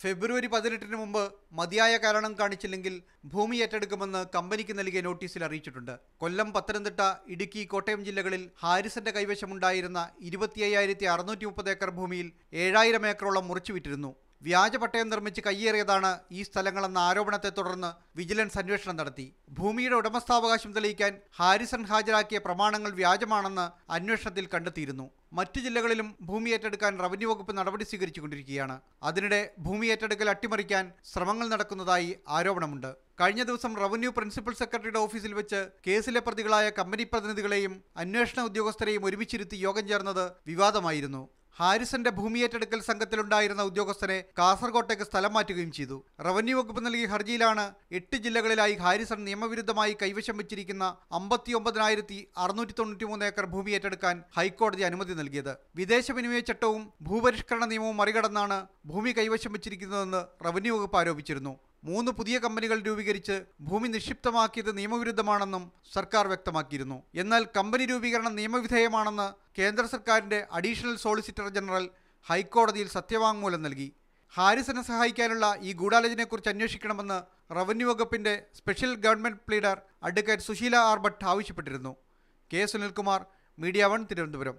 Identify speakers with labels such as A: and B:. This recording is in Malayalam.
A: ഫെബ്രുവരി പതിനെട്ടിന് മുമ്പ് മതിയായ കാരണം കാണിച്ചില്ലെങ്കിൽ ഭൂമി ഏറ്റെടുക്കുമെന്ന് കമ്പനിക്ക് നൽകിയ നോട്ടീസിൽ അറിയിച്ചിട്ടുണ്ട്. കൊല്ലം പത്തനംതിട്ട ഇടുക്കി കോട്ടയം ജില്ലകളിൽ ഹാരിസന്റെ കൈവശമുണ്ടായിരുന്ന ഇരുപത്തി അയ്യായിരത്തി അറുന്നൂറ്റി മുപ്പത് ഏക്കർ ഭൂമിയിൽ ഏഴായിരം ഏക്കറോളം മുറിച്ചുവിറ്റിരുന്നു. വ്യാജ പട്ടയം നിർമ്മിച്ച് കയ്യേറിയതാണ് ഈ സ്ഥലങ്ങളെന്ന ആരോപണത്തെ തുടർന്ന് വിജിലൻസ് അന്വേഷണം നടത്തി. ഭൂമിയുടെ ഉടമസ്ഥാവകാശം തെളിയിക്കാൻ ഹാരിസൺ ഹാജരാക്കിയ പ്രമാണങ്ങൾ വ്യാജമാണെന്ന് അന്വേഷണത്തിൽ കണ്ടെത്തിയിരുന്നു. മറ്റു ജില്ലകളിലും ഭൂമി ഏറ്റെടുക്കാൻ റവന്യൂ വകുപ്പ് നടപടി സ്വീകരിച്ചുകൊണ്ടിരിക്കുകയാണ്. അതിനിടെ ഭൂമി ഏറ്റെടുക്കൽ അട്ടിമറിക്കാൻ ശ്രമങ്ങൾ നടക്കുന്നതായി ആരോപണമുണ്ട്. കഴിഞ്ഞ ദിവസം റവന്യൂ പ്രിൻസിപ്പൽ സെക്രട്ടറിയുടെ ഓഫീസിൽ വെച്ച് കേസിലെ പ്രതികളായ കമ്പനി പ്രതിനിധികളെയും അന്വേഷണ ഉദ്യോഗസ്ഥരെയും ഒരുമിച്ചിരുത്തി യോഗം ചേർന്നത് വിവാദമായിരുന്നു. ഹാരിസന്റെ ഭൂമി ഏറ്റെടുക്കൽ സംഘത്തിലുണ്ടായിരുന്ന ഉദ്യോഗസ്ഥനെ കാസർകോട്ടേക്ക് സ്ഥലം മാറ്റുകയും ചെയ്തു. റവന്യൂ വകുപ്പ് നൽകിയ ഹർജിയിലാണ് എട്ട് ജില്ലകളിലായി ഹാരിസൺ നിയമവിരുദ്ധമായി കൈവശം വെച്ചിരിക്കുന്ന അമ്പത്തി ഒമ്പതിനായിരത്തി അറുന്നൂറ്റി തൊണ്ണൂറ്റി മൂന്ന് ഏക്കർ ഭൂമി ഏറ്റെടുക്കാൻ ഹൈക്കോടതി അനുമതി നൽകിയത്. വിദേശ വിനിമയ ചട്ടവും ഭൂപരിഷ്കരണ നിയമവും മറികടന്നാണ് ഭൂമി കൈവശം വെച്ചിരിക്കുന്നതെന്ന് റവന്യൂ വകുപ്പ് ആരോപിച്ചിരുന്നു. മൂന്ന് പുതിയ കമ്പനികൾ രൂപീകരിച്ച് ഭൂമി നിക്ഷിപ്തമാക്കിയത് നിയമവിരുദ്ധമാണെന്നും സർക്കാർ വ്യക്തമാക്കിയിരുന്നു. എന്നാൽ കമ്പനി രൂപീകരണം നിയമവിധേയമാണെന്ന് കേന്ദ്ര സർക്കാരിന്റെ അഡീഷണൽ സോളിസിറ്റർ ജനറൽ ഹൈക്കോടതിയിൽ സത്യവാങ്മൂലം നൽകി. ഹാരിസനെ സഹായിക്കാനുള്ള ഈ ഗൂഢാലോചനയെക്കുറിച്ച് അന്വേഷിക്കണമെന്ന് റവന്യൂ വകുപ്പിന്റെ special government pleader advocate Susheela R Bhatt ആവശ്യപ്പെട്ടിരുന്നു. K Sunilkumar media one Thiruvananthapuram.